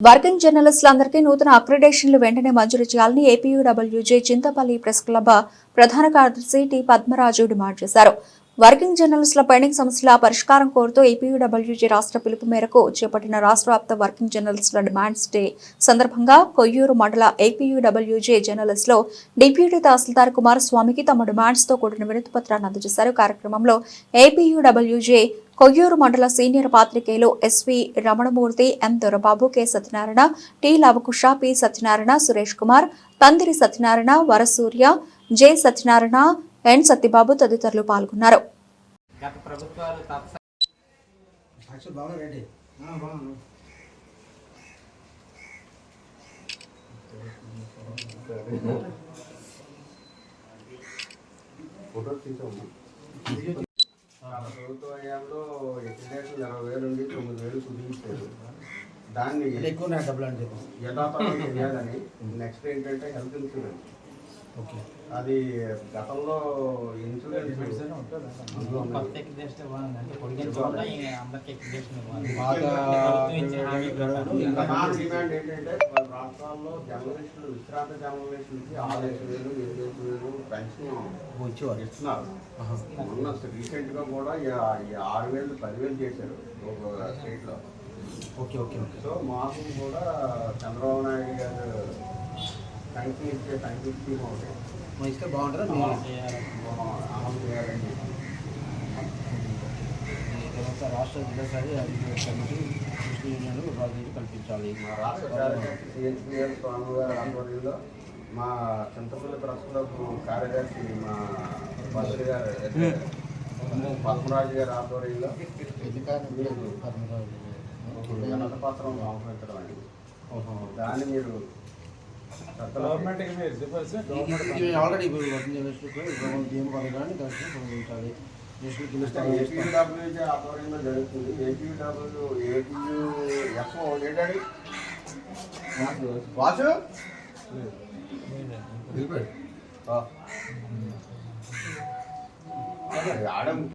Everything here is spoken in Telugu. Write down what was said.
వర్కింగ్ జర్నలిస్టులందరికీ నూతన అక్రిడేషన్లు వెంటనే మంజూరు చేయాలని ఏపీయూడబ్ల్యూజే చింతపల్లి ప్రెస్ క్లబ్ ప్రధాన కార్యదర్శి టి పద్మరాజు డిమాండ్ చేశారు. వర్కింగ్ జర్నలిస్టుల పెండింగ్ సమస్యల పరిష్కారం కోరుతూ ఏపీయూడబ్ల్యూజే రాష్ట్ర పిలుపు మేరకు చేపట్టిన రాష్ట్ర వ్యాప్త వర్కింగ్ జర్నలిస్టుల డిమాండ్స్ డే సందర్భంగా కొయ్యూరు మండల ఏపీయూడబ్ల్యూజే జర్నలిస్టులు డిప్యూటీ తహసీల్దార్ కుమారస్వామికి తమ డిమాండ్స్తో కూడిన వినతి పత్రాన్ని అందజేశారు. కార్యక్రమంలో ఏపీయూడబ్ల్యూజే కొయ్యూరు మండల సీనియర్ పాత్రికేయులు S V Ramanamurthy M Dorababu K Satyanarayana T Lavakusha P Satyanarayana Suresh Kumar Tandiri Satyanarayana Varasurya J Satyanarayana N Satyababu తదితరులు పాల్గొన్నారు. ప్రభుత్వ హయాంలో ఎక్సిడెంట్లు ఇరవై వేలు ఉండి తొమ్మిది వేలు కుదించారు. దాన్ని ఎక్కువ నా డబ్బులు అని చెప్పి. యథాతథం చేయాలని నెక్స్ట్ ఏంటంటే హెల్త్ ఇన్సూరెన్స్. అది గతంలో ఇన్సూరెన్స్ డిమాండ్ ఏంటంటే రాష్ట్రాల్లో జర్నలిస్టులు విశ్రాంత జర్నలిస్టులకి ఆరు లక్షల వేలు ఏడు వేలు పెన్షన్ వచ్చేవారు ఇస్తున్నారు. మొన్న రీసెంట్గా కూడా ఆరు వేలు పదివేలు చేశారు ఒక స్టేట్లో ఓకే ఓకే ఓకే. సో మాకు కూడా చంద్రబాబు నాయుడు గారు పెన్షన్ ఇచ్చే పెన్షన్ స్కీమ్ ఒకటి మరి ఇస్తే బాగుంటుందా అమలు చేయాలని రాష్ట్ర జిల్లా స్థాయి అధికారుల కమిటీ కృష్ణ యూనియన్ ప్రాజెక్టు కల్పించాలి. మా రాష్ట్ర కార్యదర్శి సిహెచ్పిఎల్ స్వామి గారి ఆధ్వర్యంలో మా చింతపల్లి క్లబ్ కార్యదర్శి మా భద్రి గారు పద్మరాజు గారి ఆధ్వర్యంలో అధికారులు వినత పత్రం సమర్పించడం అండి. ఓహో. దాన్ని మీరు ఆల్రెడీ పథకాన్ని దర్శనం పొందించాలి జర్నలిస్టులకు పిలుస్తాం ఏపీడబ్ల్యూజీ ఆధ్వర్యంలో జరుగుతుంది. ఏపీడబ్ల్యూ ఏపీయూ ఎఫ్ఓ ఏంటండి వాసు? ఆ. ఆడం